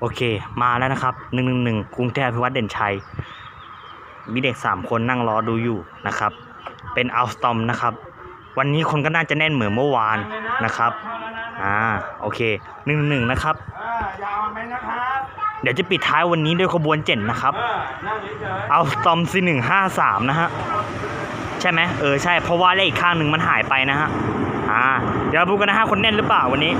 โอเค มาแล้วนะครับหนึ่งหนึ่งหนึ่งกรุงเทพอภิวัตเด่นชัย มีเด็กสามคนนั่งรอดูอยู่นะครับ เป็นอัลสตอมนะครับ วันนี้คนก็น่าจะแน่นเหมือนเมื่อวานนะครับ อ่า โอเคหนึ่งหนึ่งนะครับอ่ายาวไหมนะครับเดี๋ยวจะปิดท้ายวันนี้ด้วยขบวนเจ็ดนะครับ เออนั่งเฉยเอาสตอมซีหนึ่งห้าสามนะฮะ ใช่ไหมเออ ใช่ เพราะว่าเลขอีกข้างหนึ่งมันหายไปนะฮะ อ่า เดี๋ยวเราดูกันนะฮะ คนแน่นหรือเปล่าวันนี้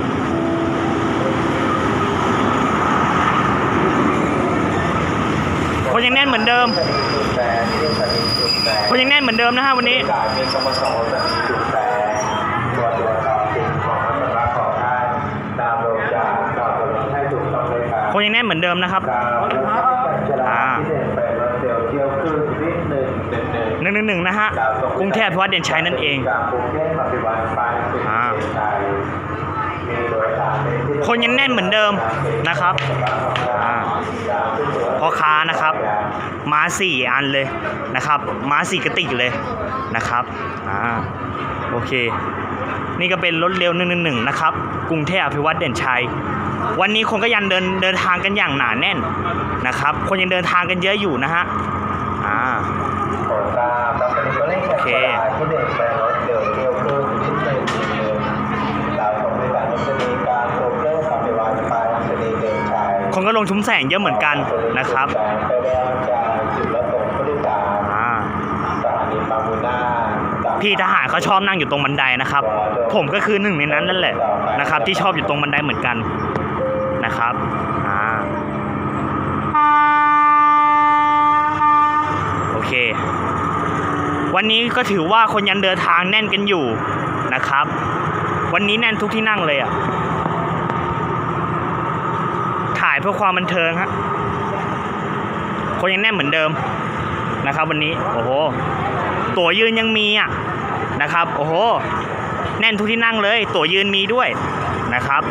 คนยังแน่นเหมือนเดิม คนยังแน่นเหมือนเดิมนะฮะวันนี้การมีกรรมสรจะมีจุดแปรตัวตัวตอบสิ่งของอัตราของท่านตามลงจากตอบตรงนี้ให้ถูกต้องเลยครับคนยังแน่นเหมือนเดิมนะครับการรถจราที่เดินไปรถเดียวเที่ยวครึ่งนิดหนึ่งหนึ่งหนึ่งหนึ่งหนึ่งหนึ่งนะฮะกรุงเทพพิวัตรเด่นชัยนั่นเอง คนยังแน่นเหมือนเดิมนะครับอพ่อค้านะครับ มาสี่อันเลยนะครับ มาสี่กระติกเลยนะครับอ่าโอเค นี่ก็เป็นรถเร็วหนึ่งหนึ่งนะครับ กรุงเทพอภิวัตเด่นชัย วันนี้คนก็ยังเดินเดินทางกันอย่างหนาแน่นนะครับ คนยังเดินทางกันเยอะอยู่นะฮะอ่า ก็ลงชุมแสงเยอะเหมือนกันนะครับพี่ทหารเขาชอบนั่งอยู่ตรงบันไดนะครับ ผมก็คือหนึ่งในนั้นนั่นแหละนะครับ ที่ชอบอยู่ตรงบันไดเหมือนกันนะครับอ่าโอเค วันนี้ก็ถือว่าคนยังเดินทางแน่นกันอยู่นะครับ วันนี้แน่นทุกที่นั่งเลยอะถ่าย เพื่อความบันเทิงฮะคนยังแน่นเหมือนเดิมนะครับ วันนี้โอ้โหตั๋วยืนยังมีอะนะครับ โอ้โห แน่นทุกที่นั่งเลย ตั๋วยืนมีด้วยนะครับ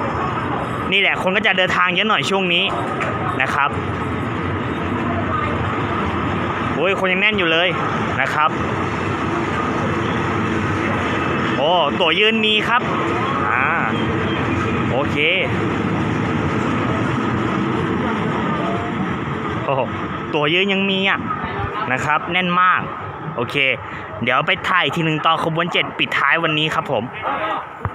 นี่แหละคนก็จะเดินทางเยอะหน่อยช่วงนี้นะครับโอ้ยคนยังแน่นอยู่เลยนะครับโอ้ตั๋วยืนมีครับอ่าโอเค ตั๋วยืนยังมีอะนะครับ แน่นมาก โอเค เดี๋ยวไปถ่ายทีหนึ่งตอนขบวนเจ็ดปิดท้ายวันนี้ครับผม